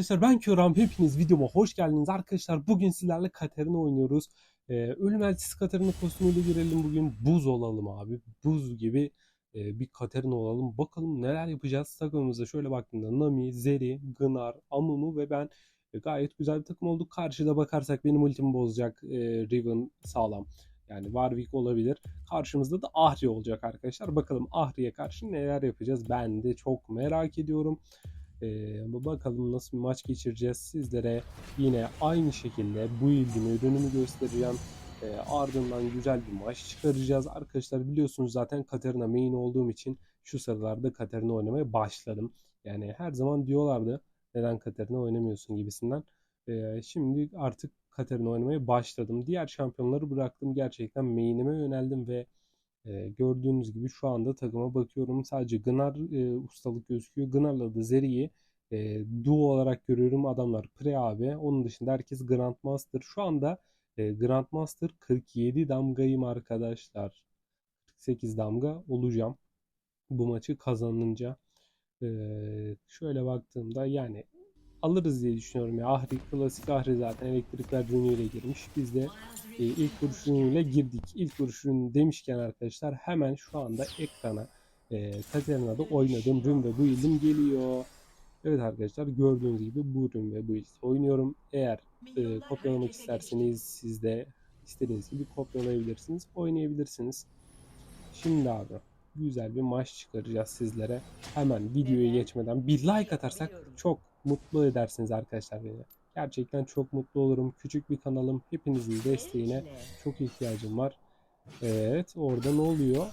arkadaşlar ben Köram. Hepiniz videoma hoş geldiniz arkadaşlar. Bugün sizlerle Katerina oynuyoruz. Ee, Ölüm Elçisi Katerina kostümüyle girelim bugün. Buz olalım abi. Buz gibi e, bir Katerina olalım. Bakalım neler yapacağız. Takımımıza şöyle baktığımda Nami, Zeri, Gınar, Amumu ve ben e, gayet güzel bir takım olduk. Karşıda bakarsak benim ultimi bozacak e, Riven sağlam. Yani Warwick olabilir. Karşımızda da Ahri olacak arkadaşlar. Bakalım Ahri'ye karşı neler yapacağız. Ben de çok merak ediyorum. Ee, bakalım nasıl bir maç geçireceğiz. Sizlere yine aynı şekilde bu ilgimi, ürünümü göstereceğim. Ee, ardından güzel bir maç çıkaracağız. Arkadaşlar biliyorsunuz zaten Katarina main olduğum için şu sıralarda Katarina oynamaya başladım. Yani her zaman diyorlardı neden Katarina oynamıyorsun gibisinden. Ee, şimdi artık Katarina oynamaya başladım. Diğer şampiyonları bıraktım. Gerçekten main'ime yöneldim ve e, gördüğünüz gibi şu anda takıma bakıyorum. Sadece Gnar e, ustalık gözüküyor. Gnar'la da Zeri'yi e, duo olarak görüyorum. Adamlar Pre abi. Onun dışında herkes Grandmaster. Şu anda e, Grandmaster 47 damgayım arkadaşlar. 48 damga olacağım. Bu maçı kazanınca. E, şöyle baktığımda yani alırız diye düşünüyorum ya. Ahri, klasik Ahri zaten elektrikler ürünüyle girmiş. Biz de e, ilk vuruş ürünüyle girdik. İlk vuruş ürünü demişken arkadaşlar hemen şu anda ekrana e, Katerina'da oynadığım ürün ve bu ilim geliyor. Evet arkadaşlar gördüğünüz gibi bu ürün ve bu ilim oynuyorum. Eğer e, kopyalamak isterseniz siz de istediğiniz gibi kopyalayabilirsiniz, oynayabilirsiniz. Şimdi abi güzel bir maç çıkaracağız sizlere. Hemen videoya geçmeden bir like atarsak çok mutlu edersiniz arkadaşlar beni. Gerçekten çok mutlu olurum. Küçük bir kanalım. Hepinizin desteğine çok ihtiyacım var. Evet orada ne oluyor?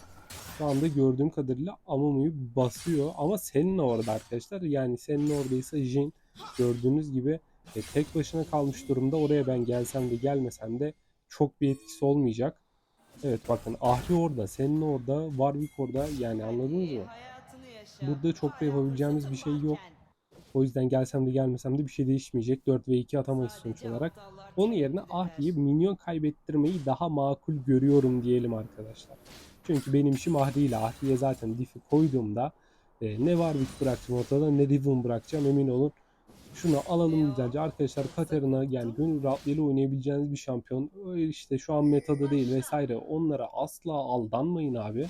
Şu anda gördüğüm kadarıyla Amumu'yu basıyor. Ama senin orada arkadaşlar. Yani senin oradaysa Jin gördüğünüz gibi e, tek başına kalmış durumda. Oraya ben gelsem de gelmesem de çok bir etkisi olmayacak. Evet bakın Ahri orada, senin orada, Warwick orada. Yani anladınız mı? Burada çok da yapabileceğimiz bir şey yok. O yüzden gelsem de gelmesem de bir şey değişmeyecek. 4 ve 2 atamayız sonuç olarak. Onun yerine Ahri'ye minyon kaybettirmeyi daha makul görüyorum diyelim arkadaşlar. Çünkü benim işim Ahri ile. Ahri'ye zaten diff'i koyduğumda e, ne Warwick bırakacağım ortada ne Riven bırakacağım emin olun. Şunu alalım güzelce. Arkadaşlar Katarina yani gönül rahatlığıyla oynayabileceğiniz bir şampiyon. Öyle işte şu an metada değil vesaire. Onlara asla aldanmayın abi.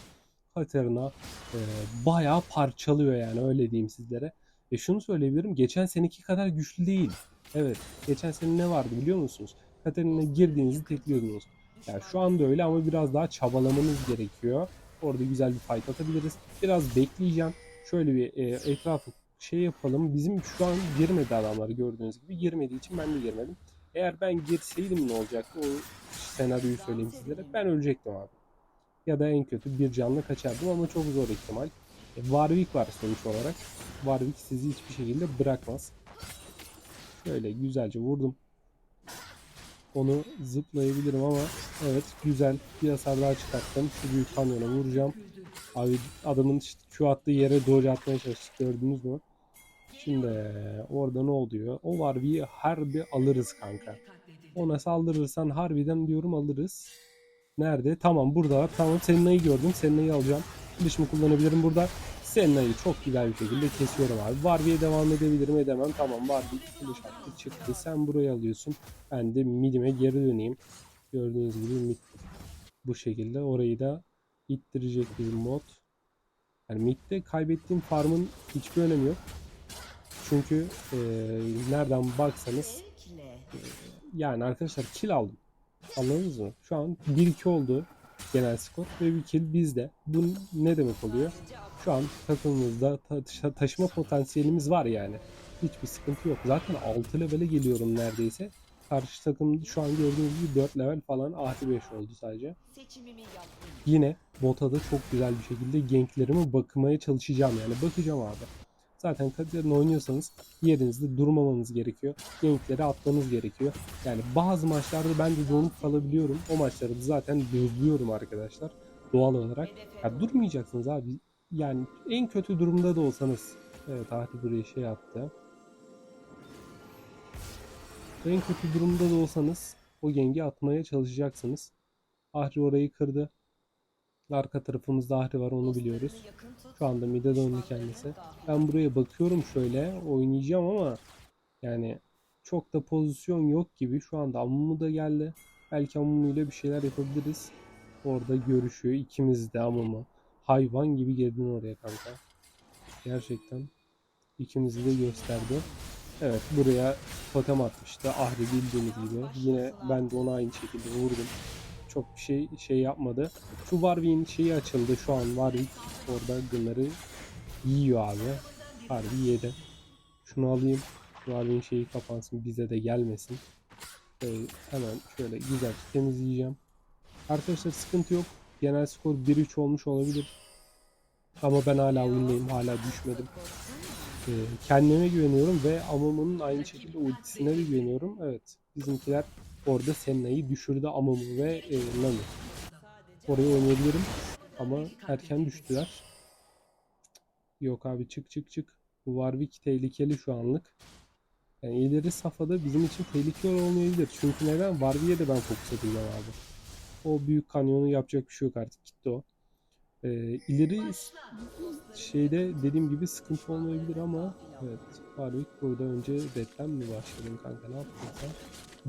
Katarina e, bayağı parçalıyor yani öyle diyeyim sizlere. Ve şunu söyleyebilirim. Geçen seneki kadar güçlü değil. Evet. Geçen sene ne vardı biliyor musunuz? Katarina'ya girdiğinizde tekliyordunuz. Yani şu anda öyle ama biraz daha çabalamanız gerekiyor. Orada güzel bir fight atabiliriz. Biraz bekleyeceğim. Şöyle bir e, etrafı şey yapalım. Bizim şu an girmedi adamlar gördüğünüz gibi. Girmediği için ben de girmedim. Eğer ben girseydim ne olacaktı? O senaryoyu söyleyeyim sizlere. Ben ölecektim abi. Ya da en kötü bir canla kaçardım ama çok zor ihtimal. E, Warwick var sonuç olarak. Warwick sizi hiçbir şekilde bırakmaz. Şöyle güzelce vurdum. Onu zıplayabilirim ama evet güzel bir hasar daha çıkarttım. Şu büyük kamyona vuracağım. Abi adamın işte attığı yere doğru atmaya çalıştık gördünüz mü? Şimdi orada ne oluyor? O Warwick'i harbi alırız kanka. Ona saldırırsan harbiden diyorum alırız. Nerede? Tamam burada. Tamam Senna'yı gördüm. Senna'yı alacağım. Kılıçımı kullanabilirim burada. Senna'yı çok güzel bir şekilde kesiyorum abi. Warwick'e devam edebilirim edemem. Tamam Warwick kılıç attı çıktı. Sen burayı alıyorsun. Ben de midime geri döneyim. Gördüğünüz gibi mid bu şekilde. Orayı da ittirecek bir mod. Yani midde kaybettiğim farmın hiçbir önemi yok. Çünkü e, nereden baksanız yani arkadaşlar kill aldım. Anladınız mı? Şu an 1-2 oldu genel skor ve bir kill bizde. Bu ne demek oluyor? Şu an takımımızda ta- taşıma potansiyelimiz var yani. Hiçbir sıkıntı yok. Zaten 6 levele geliyorum neredeyse. Karşı takım şu an gördüğünüz gibi 4 level falan artı 5 oldu sadece. Yine bota da çok güzel bir şekilde ganklerimi bakmaya çalışacağım yani. Bakacağım abi. Zaten Katarina oynuyorsanız yerinizde durmamanız gerekiyor. Gankleri atmanız gerekiyor. Yani bazı maçlarda ben de donup kalabiliyorum. O maçları zaten dözlüyorum arkadaşlar. Doğal olarak. Ya durmayacaksınız abi. Yani en kötü durumda da olsanız. Evet Ahri buraya şey attı. En kötü durumda da olsanız o gengi atmaya çalışacaksınız. Ahri orayı kırdı. Arka tarafımızda Ahri var onu biliyoruz. Şu anda mide döndü kendisi. Ben buraya bakıyorum şöyle oynayacağım ama Yani çok da pozisyon yok gibi. Şu anda Amumu da geldi. Belki Amumu ile bir şeyler yapabiliriz. Orada görüşüyor. İkimiz de Amumu. Hayvan gibi girdin oraya kanka. Gerçekten. İkimizi de gösterdi. Evet buraya totem atmıştı. Ahri bildiğiniz gibi. Yine ben de ona aynı şekilde vurdum. Çok bir şey şey yapmadı. Şu Warwick'in şeyi açıldı. Şu an Warwick orada Gunner'ı yiyor abi. Harbi yedi. Şunu alayım. Warwick'in şeyi kapansın. Bize de gelmesin. Ee, hemen şöyle güzel temizleyeceğim. Arkadaşlar sıkıntı yok. Genel skor 1-3 olmuş olabilir. Ama ben hala oyundayım. Hala düşmedim. Ee, kendime güveniyorum ve Amumu'nun aynı şekilde ultisine de güveniyorum. Evet. Bizimkiler orada Senna'yı düşürdü Amumu ve e, Nami. Oraya oynayabilirim. Ama erken düştüler. Yok abi çık çık çık. Warwick tehlikeli şu anlık. Yani ileri safhada bizim için tehlikeli olmayabilir. Çünkü neden? Warwick'e de ben fokus edeceğim abi. O büyük kanyonu yapacak bir şey yok artık. Gitti o. Ee, ileri şeyde dediğim gibi sıkıntı olmayabilir ama evet Warwick burada önce redden mi başladın kanka ne yaptın sen?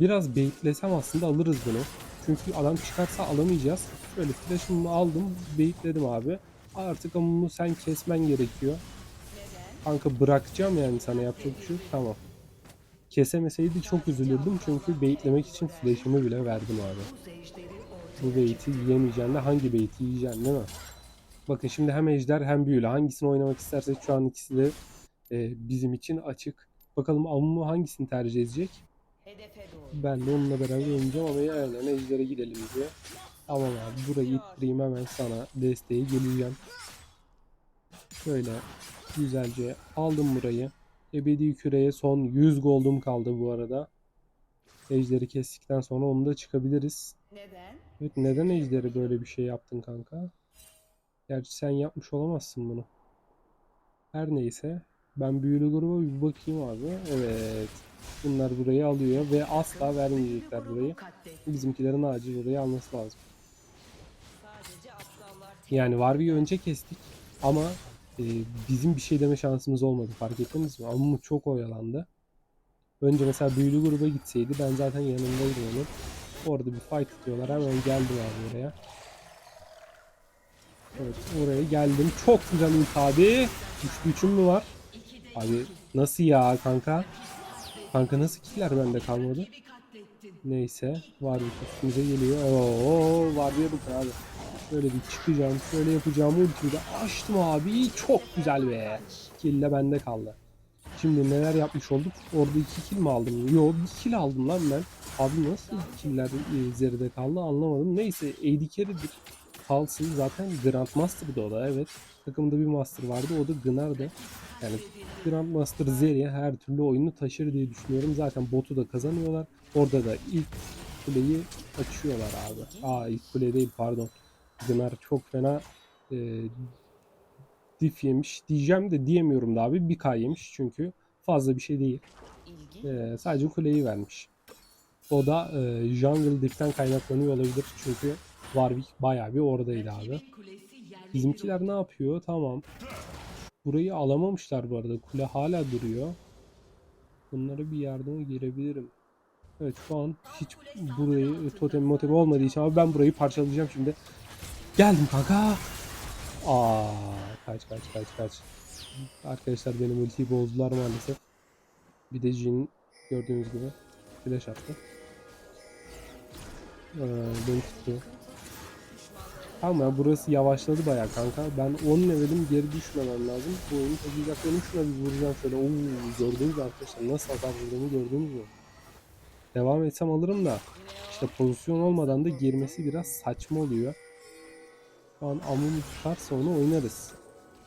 Biraz baitlesem aslında alırız bunu. Çünkü adam çıkarsa alamayacağız. Şöyle flash'ımı aldım, baitledim abi. Artık ama bunu sen kesmen gerekiyor. Kanka bırakacağım yani sana yapacak bir şey yok. Tamam. Kesemeseydi çok üzülürdüm çünkü baitlemek için flash'ımı bile verdim abi. Bu bait'i yiyemeyeceğim de hangi bait'i yiyeceğim değil mi? Bakın şimdi hem ejder hem büyülü. Hangisini oynamak istersek şu an ikisi de e, bizim için açık. Bakalım Amumu hangisini tercih edecek? Ben de onunla beraber oynayacağım ama aynen ejdere gidelim diye. Tamam abi burayı ittireyim hemen sana desteğe geleceğim. Şöyle güzelce aldım burayı. Ebedi küreye son 100 gold'um kaldı bu arada. Ejderi kestikten sonra onu da çıkabiliriz. Neden? Evet neden ejderi böyle bir şey yaptın kanka? Gerçi sen yapmış olamazsın bunu. Her neyse. Ben büyülü gruba bir bakayım abi. Evet. Bunlar burayı alıyor ve asla vermeyecekler burayı. Bizimkilerin acil burayı alması lazım. Yani Warwick'i önce kestik ama e, bizim bir şey deme şansımız olmadı. Fark ettiniz mi? Amumu çok oyalandı. Önce mesela büyülü gruba gitseydi ben zaten yanındaydım onun. Orada bir fight atıyorlar. Hemen geldim abi oraya. Evet oraya geldim. Çok güzel ulti abi. Üçlü üçüm mü var? Abi nasıl ya kanka? Kanka nasıl killer bende kalmadı? Neyse. Var bir üstümüze geliyor. Oo var bir bakın abi. Şöyle bir çıkacağım. Şöyle yapacağım. Ultiyi de açtım abi. Çok güzel be. Kill de bende kaldı. Şimdi neler yapmış olduk? Orada iki kill mi aldım? Yo bir kill aldım lan ben. Abi nasıl killer e, zeride kaldı anlamadım. Neyse AD carry'dir. Kalsın zaten Grandmaster'dı o da evet. Takımda bir master vardı o da Gnar'dı. Yani Grandmaster Zeri her türlü oyunu taşır diye düşünüyorum. Zaten botu da kazanıyorlar. Orada da ilk kuleyi açıyorlar abi. Aa ilk kule değil pardon. Gnar çok fena e, dif yemiş diyeceğim de diyemiyorum da abi. Bir K yemiş çünkü fazla bir şey değil. E, sadece kuleyi vermiş. O da e, jungle diften kaynaklanıyor olabilir çünkü Warwick bayağı bir oradaydı abi. Bizimkiler ne yapıyor? Tamam. Burayı alamamışlar bu arada. Kule hala duruyor. Bunlara bir yardıma girebilirim. Evet şu an hiç burayı totem motem olmadığı için abi ben burayı parçalayacağım şimdi. Geldim kanka. Aa kaç kaç kaç kaç. Arkadaşlar benim ultiyi bozdular maalesef. Bir de Jin gördüğünüz gibi flash attı. Ee, beni tuttu. Tamam ya burası yavaşladı bayağı kanka. Ben 10 levelim geri düşmemem lazım. Bu oyunu taşıyacaklarını şuna bir vuracağım şöyle. Oo, gördünüz arkadaşlar nasıl hasar vurduğumu gördünüz mü? Devam etsem alırım da işte pozisyon olmadan da girmesi biraz saçma oluyor. Şu an Amumu tutarsa onu oynarız.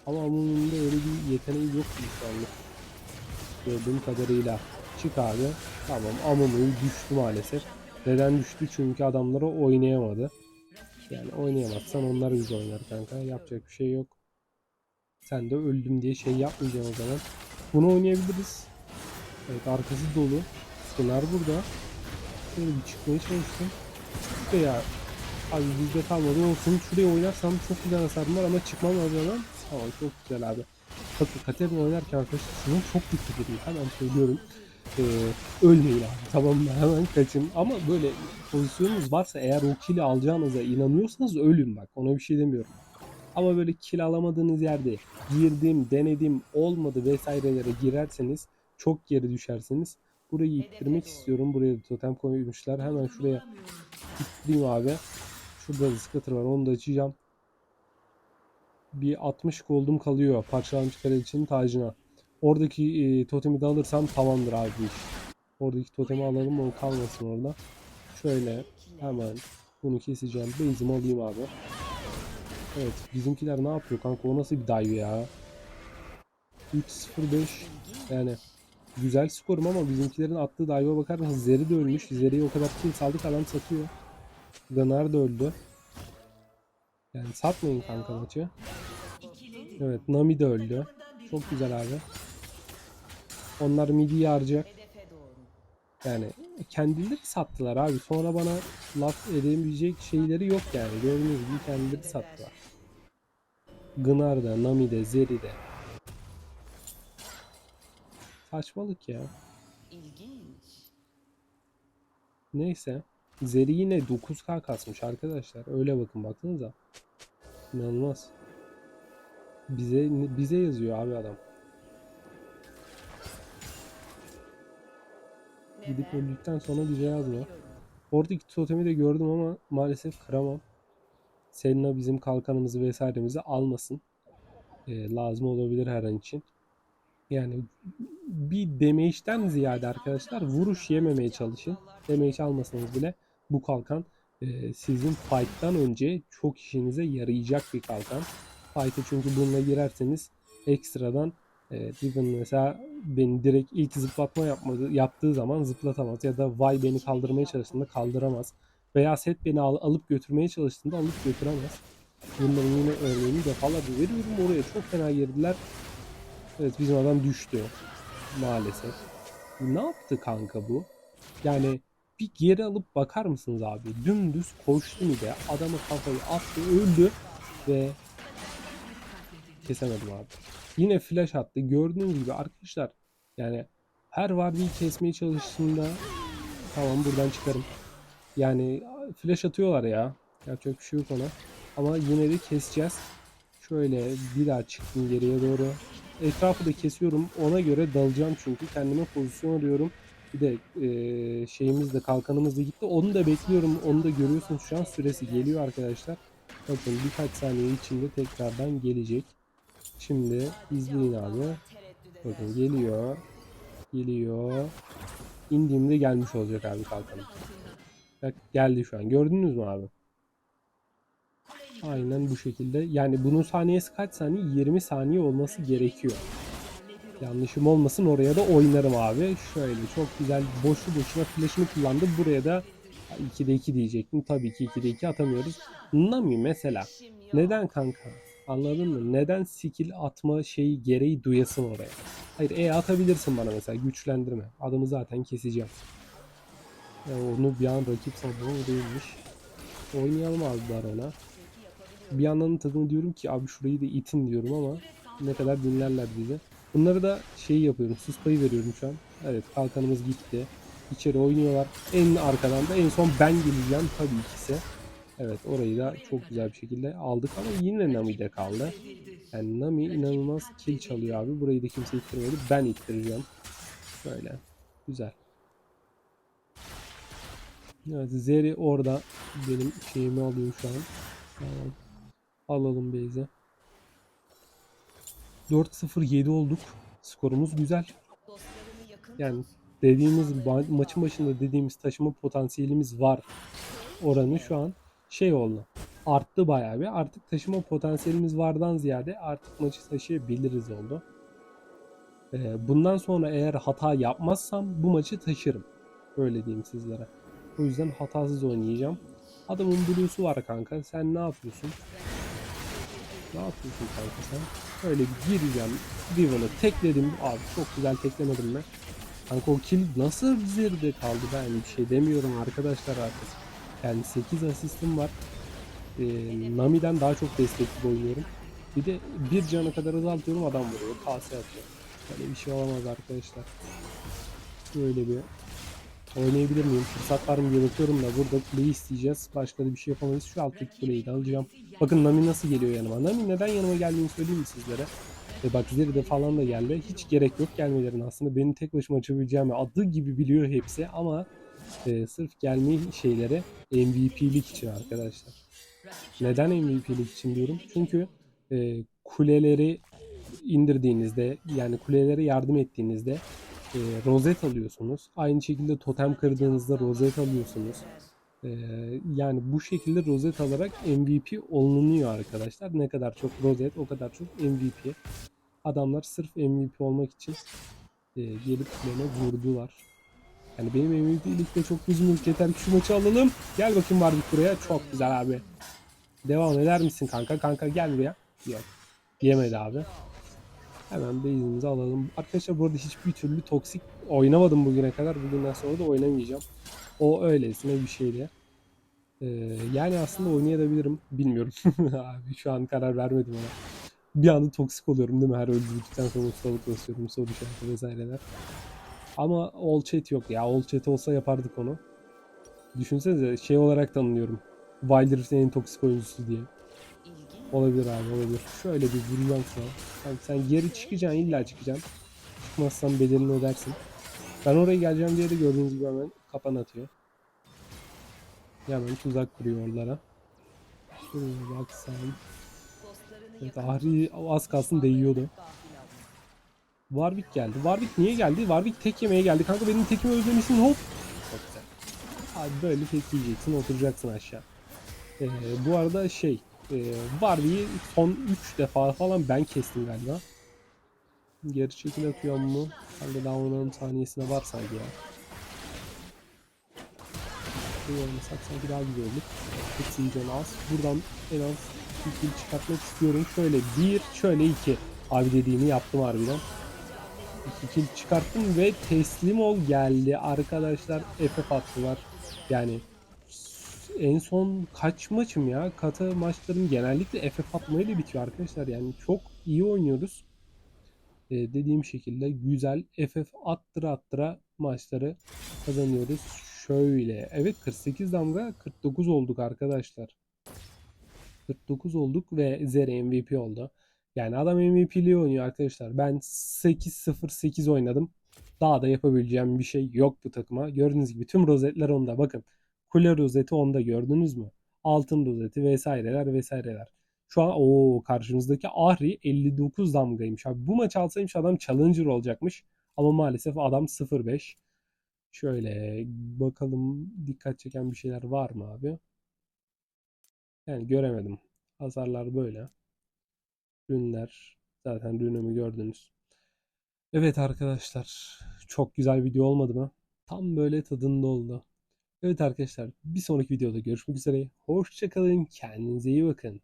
Ama Amumu'nun da öyle bir yeteneği yok şu. Gördüğüm kadarıyla. Çık abi. Tamam Amumu'yu düştü maalesef. Neden düştü? Çünkü adamları oynayamadı. Yani oynayamazsan onlar bizi oynar kanka. Yapacak bir şey yok. Sen de öldüm diye şey yapmayacaksın o zaman. Bunu oynayabiliriz. Evet arkası dolu. Pınar burada. Şöyle bir çıkmaya çalıştım. Veya abi bizde kalmadı olsun. Şuraya oynarsam çok güzel hasarım var ama çıkmam lazım. Tamam çok güzel abi. Bakın Katerina oynarken arkadaşlar şuna çok dikkat edin. Hemen söylüyorum. Ee, ölmeyin abi tamam mı? Hemen kaçın. Ama böyle pozisyonunuz varsa eğer o kili alacağınıza inanıyorsanız ölün bak. Ona bir şey demiyorum. Ama böyle kill alamadığınız yerde girdim, denedim, olmadı vesairelere girerseniz çok geri düşersiniz. Burayı ittirmek istiyorum. Buraya da totem koymuşlar. Hemen şuraya ittireyim abi. Şurada da scatter var. Onu da açacağım. Bir 60 gold'um kalıyor parçalanmış kraliçenin tacına. Oradaki e, totemi de alırsam tamamdır abi iş. Oradaki totemi alalım o kalmasın orada. Şöyle hemen bunu keseceğim. Base'imi alayım abi. Evet bizimkiler ne yapıyor kanka o nasıl bir dive ya. 3-0-5 yani güzel skorum ama bizimkilerin attığı dive'a bakar mısınız? Zeri de ölmüş. Zeri'yi o kadar kill saldık adam satıyor. Gunnar da öldü. Yani satmayın kanka maçı. Evet Nami de öldü. Çok güzel abi. Onlar midi harcayacak. Yani kendileri sattılar abi. Sonra bana laf edebilecek şeyleri yok yani. Gördüğünüz gibi kendileri sattılar. Gınar'da, Nami'de, Zeri'de. Saçmalık ya. İlginç. Neyse. Zeri yine 9k kasmış arkadaşlar. Öyle bakın baksanıza. İnanılmaz. Bize bize yazıyor abi adam. Gidip öldükten sonra bize yazmıyor. Oradaki totemi de gördüm ama maalesef kıramam. Selena bizim kalkanımızı vesairemizi almasın. Ee, lazım olabilir her an için. Yani bir damage'den ziyade arkadaşlar vuruş yememeye çalışın. Damage almasanız bile bu kalkan e, sizin fight'tan önce çok işinize yarayacak bir kalkan. Fight'e çünkü bununla girerseniz ekstradan e, Riven mesela beni direkt ilk zıplatma yapmadı, yaptığı zaman zıplatamaz ya da Vay beni kaldırmaya çalıştığında kaldıramaz. Veya Set beni al- alıp götürmeye çalıştığında alıp götüremez. Bunların yine örneğini defalarca veriyorum. Oraya çok fena girdiler. Evet bizim adam düştü. Maalesef. Ne yaptı kanka bu? Yani bir geri alıp bakar mısınız abi? Dümdüz koştu bir de. Adamı kafayı attı öldü ve kesemedim abi. Yine flash attı. Gördüğünüz gibi arkadaşlar yani her vardiyi kesmeye çalıştığında tamam buradan çıkarım. Yani flash atıyorlar ya. Yapacak bir şey yok ona. Ama yine de keseceğiz. Şöyle bir daha çıktım geriye doğru. Etrafı da kesiyorum. Ona göre dalacağım çünkü. Kendime pozisyon arıyorum. Bir de eee, şeyimiz de kalkanımız da gitti. Onu da bekliyorum. Onu da görüyorsunuz şu an süresi geliyor arkadaşlar. Bakın birkaç saniye içinde tekrardan gelecek. Şimdi izleyin abi. Bakın geliyor. Geliyor. İndiğimde gelmiş olacak abi kalkanım. Bak geldi şu an. Gördünüz mü abi? Aynen bu şekilde. Yani bunun saniyesi kaç saniye? 20 saniye olması gerekiyor. Yanlışım olmasın oraya da oynarım abi. Şöyle çok güzel boşu boşuna flash'ını kullandı. Buraya da 2'de 2 diyecektim. Tabii ki 2'de 2 atamıyoruz. Nami mesela. Neden kanka? Anladın mı? Neden skill atma şeyi gereği duyasın oraya? Hayır E atabilirsin bana mesela güçlendirme. Adamı zaten keseceğim. Ya onu bir an rakip sandım ama değilmiş. Oynayalım abi Baron'a. Bir yandan tadını diyorum ki abi şurayı da itin diyorum ama ne kadar dinlerler bizi. Bunları da şey yapıyorum. Sus payı veriyorum şu an. Evet kalkanımız gitti. İçeri oynuyorlar. En arkadan da en son ben geleceğim tabii ikisi. Evet orayı da çok güzel bir şekilde aldık ama yine Nami'de kaldı. Yani Nami inanılmaz kill çalıyor abi. Burayı da kimse ittirmedi. Ben ittireceğim. Böyle. Güzel. Evet Zeri orada benim şeyimi alıyor şu an. Tamam. Alalım base'e. 4-0-7 olduk. Skorumuz güzel. Yani dediğimiz ma- maçın başında dediğimiz taşıma potansiyelimiz var oranı şu an şey oldu. Arttı bayağı bir. Artık taşıma potansiyelimiz vardan ziyade artık maçı taşıyabiliriz oldu. Ee, bundan sonra eğer hata yapmazsam bu maçı taşırım. Öyle diyeyim sizlere. O yüzden hatasız oynayacağım. Adamın blue'su var kanka. Sen ne yapıyorsun? Ne yapıyorsun kanka sen? Öyle bir gireceğim. Riven'ı tekledim. Abi çok güzel teklemedim mi? Kanka o kill nasıl zirde kaldı ben bir şey demiyorum arkadaşlar artık. Yani 8 asistim var. Ee, Nami'den daha çok destekli oynuyorum. Bir de bir cana kadar azaltıyorum adam vuruyor. KS atıyor. Böyle bir şey olamaz arkadaşlar. Şöyle bir oynayabilir miyim? Fırsat var mı diye bakıyorum da burada kuleyi isteyeceğiz. Başka da bir şey yapamayız. Şu alttaki kuleyi de alacağım. Bakın Nami nasıl geliyor yanıma. Nami neden yanıma geldiğini söyleyeyim mi sizlere? E bak Zeri falan da geldi. Hiç gerek yok gelmelerine aslında. Benim tek başıma açabileceğimi adı gibi biliyor hepsi ama e, sırf gelme şeyleri MVP'lik için arkadaşlar. Neden MVP'lik için diyorum? Çünkü e, kuleleri indirdiğinizde yani kulelere yardım ettiğinizde e, rozet alıyorsunuz. Aynı şekilde totem kırdığınızda rozet alıyorsunuz. E, yani bu şekilde rozet alarak MVP olunuyor arkadaşlar. Ne kadar çok rozet o kadar çok MVP. Adamlar sırf MVP olmak için e, gelip bana vurdular. Yani benim MVP'likte çok yok. Yeter ki şu maçı alalım. Gel bakayım Warwick buraya. Çok güzel abi. Devam eder misin kanka? Kanka gel buraya. Yok. Yemedi abi. Hemen base'imizi alalım. Arkadaşlar bu arada hiçbir türlü toksik oynamadım bugüne kadar. Bugünden sonra da oynamayacağım. O öylesine bir şeydi. Ee, yani aslında oynayabilirim. Bilmiyorum. Abi şu an karar vermedim ona. Bir anda toksik oluyorum değil mi? Her öldürdükten sonra ustalık basıyorum. Soru işareti vesaireler. Ama all chat yok ya. All chat olsa yapardık onu. Düşünsenize şey olarak tanınıyorum. Wilder'ın en toksik oyuncusu diye. Olabilir abi olabilir. Şöyle bir vuracağım sana. Sen, sen geri çıkacaksın illa çıkacaksın. Çıkmazsan bedelini ödersin. Ben oraya geleceğim diye de gördüğünüz gibi hemen kapan atıyor. Hemen tuzak kuruyor oralara. Şuraya. Dostlarını Evet, Ahri az kalsın değiyordu. Warwick geldi. Warwick niye geldi? Warwick tek yemeye geldi. Kanka benim tekimi özlemişsin hop. Çok güzel. Abi böyle tek yiyeceksin oturacaksın aşağı. Ee, bu arada şey e, Warwick'i son 3 defa falan ben kestim galiba. Geri çekil atıyor mu? Kanka daha 10 saniyesine var sanki ya. Şöyle oynasak sanki daha güzel olur. Hepsinin canı az. Buradan en az 2 kill çıkartmak istiyorum. Şöyle 1, şöyle 2. Abi dediğini yaptım harbiden. 2 kill çıkarttım ve teslim ol geldi. Arkadaşlar FF attılar. Yani en son kaç maçım ya? Kata maçlarım genellikle FF atmayla bitiyor arkadaşlar. Yani çok iyi oynuyoruz. Ee, dediğim şekilde güzel FF attıra attıra maçları kazanıyoruz. Şöyle. Evet 48 damga 49 olduk arkadaşlar. 49 olduk ve Zeri MVP oldu. Yani adam MVP'liği oynuyor arkadaşlar. Ben 8-0-8 oynadım. Daha da yapabileceğim bir şey yok bu takıma. Gördüğünüz gibi tüm rozetler onda. Bakın kule rozeti onda gördünüz mü? Altın rozeti vesaireler vesaireler. Şu an o karşımızdaki Ahri 59 damgaymış. Abi bu maç alsaymış adam challenger olacakmış. Ama maalesef adam 0-5. Şöyle bakalım dikkat çeken bir şeyler var mı abi? Yani göremedim. Hasarlar böyle. Rünler. Zaten rünümü gördünüz. Evet arkadaşlar. Çok güzel video olmadı mı? Tam böyle tadında oldu. Evet arkadaşlar. Bir sonraki videoda görüşmek üzere. Hoşçakalın. Kendinize iyi bakın.